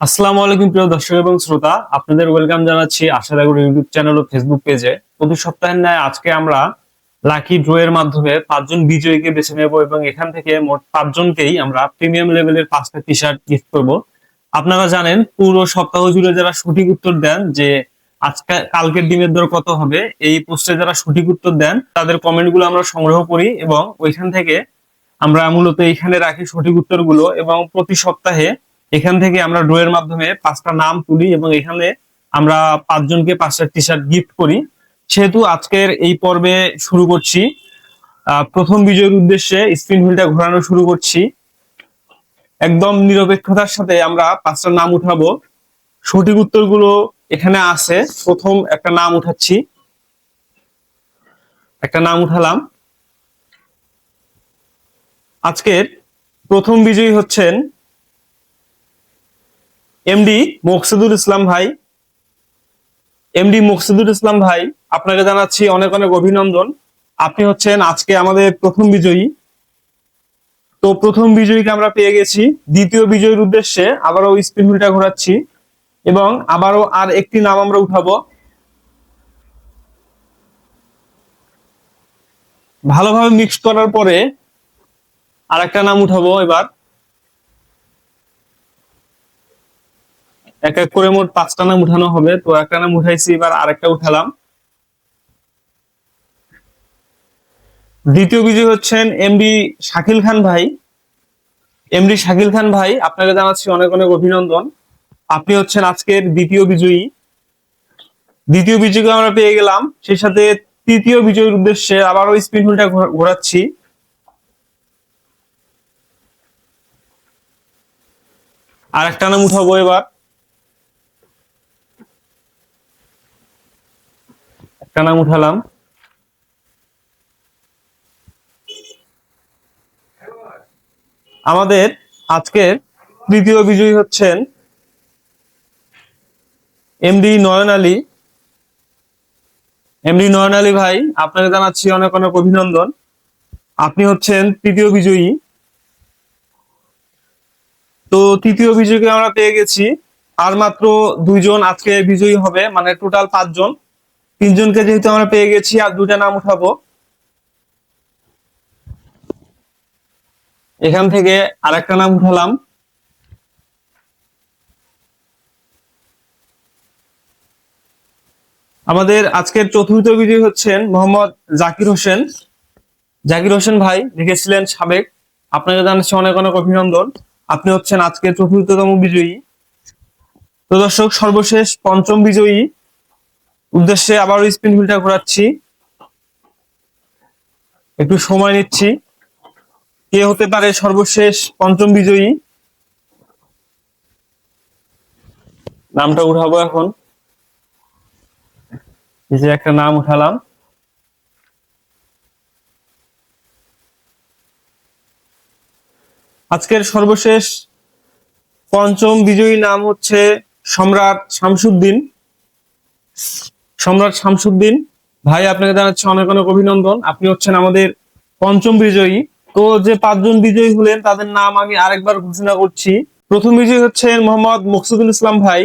আসসালামু আলাইকুম প্রিয় দর্শক এবং শ্রোতা, আপনাদের ওয়েলকাম জানাচ্ছি আশা আশাদাগুর ইউটিউব চ্যানেল ও ফেসবুক পেজে প্রতি সপ্তাহের ন্যায় আজকে আমরা লাকি ড্র এর মাধ্যমে পাঁচজন বিজয়ীকে বেছে নেব এবং এখান থেকে মোট পাঁচজনকেই আমরা প্রিমিয়াম লেভেলের পাঁচটা টি শার্ট গিফট করব। আপনারা জানেন, পুরো সপ্তাহ জুড়ে যারা সঠিক উত্তর দেন যে আজকে, কালকের ডিমের দর কত হবে, এই পোস্টে যারা সঠিক উত্তর দেন, তাদের কমেন্টগুলো আমরা সংগ্রহ করি এবং ওইখান থেকে আমরা মূলত এইখানে রাখি সঠিক উত্তরগুলো এবং প্রতি সপ্তাহে এখান থেকে আমরা ড্র এর মাধ্যমে পাঁচটা নাম তুলি এবং এখানে আমরা পাঁচজনকে পাঁচটা টি শার্ট গিফট করি। সেহেতু আজকের এই পর্বে শুরু করছি। প্রথম বিজয়ের উদ্দেশ্যে স্পিন হুইলটা ঘোরানো শুরু করছি। একদম নিরপেক্ষতার সাথে আমরা পাঁচটা নাম উঠাবো। সঠিক উত্তরগুলো এখানে আছে। প্রথম একটা নাম উঠাচ্ছি। একটা নাম উঠালাম। আজকের প্রথম বিজয়ী হচ্ছেন এমডি মকসুদুল ইসলাম ভাই। এমডি মকসুদুল ইসলাম ভাই, আপনাকে জানাচ্ছি অনেক অনেক অভিনন্দন। আপনি হচ্ছেন আজকে আমাদের প্রথম বিজয়ী। তো প্রথম বিজয়ীকে আমরা পেয়ে গেছি। দ্বিতীয় বিজয়ীর উদ্দেশ্যে আবারও স্পিন হুইলটা ঘোরাচ্ছি এবং আবারও আর একটি নাম আমরা উঠাবো। ভালোভাবে মিক্স করার পরে আর একটা নাম উঠাবো এবার। এক এক করে মোট পাঁচটা নাম উঠানো হবে। তো একটা নাম উঠাইছি, এবার আরেকটা উঠালাম। দ্বিতীয় বিজয়ী হচ্ছেন এমডি শাকিল খান ভাই। এমডি শাকিল খান ভাই, আপনাকে জানাচ্ছি অনেক অনেক অভিনন্দন। আপনি হচ্ছেন আজকের দ্বিতীয় বিজয়ী। দ্বিতীয় বিজয়ীকে আমরা পেয়ে গেলাম। সেই সাথে তৃতীয় বিজয়ীর উদ্দেশ্যে আবারও স্পিন হুইলটা ঘোরা- ঘোরাচ্ছি। আর একটা নাম উঠাবো এবার। একটা নাম উঠালাম। আমাদের আজকের তৃতীয় বিজয়ী হচ্ছেন এমডি নয়ন আলী। এমডি নয়ন আলী ভাই আপনাকে জানাচ্ছি অনেক অনেক অভিনন্দন। আপনি হচ্ছেন তৃতীয় বিজয়ী। তো তৃতীয় বিজয়ীকে আমরা পেয়ে গেছি। আর মাত্র দুইজন আজকে বিজয়ী হবে মানে টোটাল পাঁচজন। তিনজনকে যেহেতু আমরা পেয়ে গেছি, আর দুটা নাম উঠাবো। এখান থেকে আরেকটা নাম উঠালাম। আমাদের আজকের চতুর্থ বিজয়ী হচ্ছেন মোহাম্মদ জাকির হোসেন। জাকির হোসেন ভাই, লিখেছিলেন সাবেক। আপনাকে জানাচ্ছি অনেক অনেক অভিনন্দন। আপনি হচ্ছেন আজকের চতুর্থতম বিজয়ী। তো দর্শক, সর্বশেষ পঞ্চম বিজয়ী। উদ্দেশ্যে আবারও স্পিন হুইলটা ঘোরাচ্ছি। একটু সময় নিচ্ছি। কে হতে পারে সর্বশেষ পঞ্চম বিজয়ী? নামটা উঠাবো এখন। যে একটা নাম উঠালাম। আজকের সর্বশেষ পঞ্চম বিজয়ী নাম হচ্ছে সম্রাট শামসুদ্দিন। সম্রাট শামসুদ্দিন। ভাই, আপনাকে জানাচ্ছি অনেক অনেক অভিনন্দন। আপনি হচ্ছেন আমাদের পঞ্চম বিজয়ী। তো যে পাঁচজন বিজয়ী হলেন, তাদের নাম আমি আরেকবার ঘোষণা করছি। প্রথম বিজয়ী হচ্ছেন মোহাম্মদ মকসুদুল ইসলাম ভাই।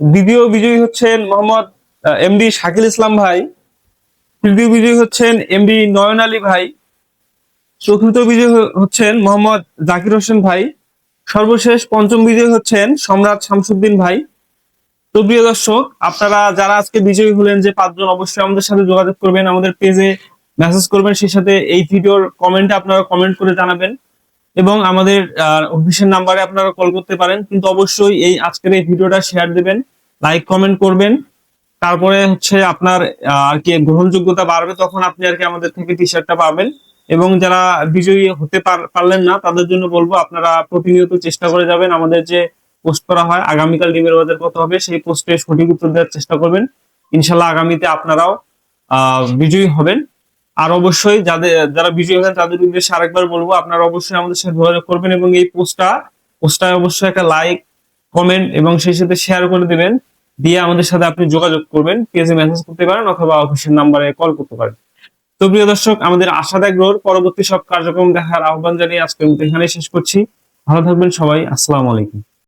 দ্বিতীয় বিজয়ী হচ্ছেন মোহাম্মদ এমডি শাকিল ইসলাম ভাই। তৃতীয় বিজয়ী হচ্ছেন এমডি নয়ন আলী ভাই। চতুর্থ বিজয়ী হচ্ছেন মোহাম্মদ জাকির হোসেন ভাই। সর্বশেষ পঞ্চম বিজয়ী হচ্ছেন সম্রাট শামসুদ্দিন ভাই। তো প্রিয় দর্শক, আপনারা যারা আজকে বিজয়ী হলেন যে পাঁচজন, অবশ্যই আমাদের সাথে যোগাযোগ করবেন, আমাদের পেজে মেসেজ করবেন, সেই সাথে এই ভিডিওর কমেন্টে আপনারা কমেন্ট করে জানাবেন এবং আমাদের অফিসের নাম্বারে আপনারা কল করতে পারেন। কিন্তু অবশ্যই এই আজকের এই ভিডিওটা শেয়ার দেবেন লাইক কমেন্ট করবেন। তারপরে হচ্ছে আপনার আর কি গ্রহণযোগ্যতা বাড়বে, তখন আপনি আর কি আমাদের থেকে টি শার্টটা পাবেন। এবং যারা বিজয়ী হতে পার- পারলেন না, তাদের জন্য বলব, আপনারা প্রতিনিয়ত চেষ্টা করে যাবেন আমাদের যে পোস্ট করা হয়, আগামীকাল ডিমের বাজার কত হবে, সেই পোস্টে সঠিক উত্তর দেওয়ার চেষ্টা করবেন। ইনশাল্লাহ আগামীতে আপনারাও বিজয়ী হবেন। আর অবশ্যই যাদের, যারা বিজয়ী হবেন, তাদের উদ্দেশ্যে আরেকবার বলব, আপনারা অবশ্যই আমাদের সাথে যোগাযোগ করবেন এবং এই পোস্টটা পোস্টটায় অবশ্যই একটা লাইক কমেন্ট এবং সেই সাথে শেয়ার করে দিবেন। দিয়ে আমাদের সাথে আপনি যোগাযোগ করবেন পেজে মেসেজ করতে পারেন অথবা অফিসের নাম্বারে কল করতে পারেন। তো প্রিয় দর্শক, আমাদের আশা গ্রহর পরবর্তী সব কার্যক্রম দেখার আহ্বান জানিয়ে আজকে এখানে শেষ করছি। ভালো থাকবেন সবাই, আসসালামু আলাইকুম।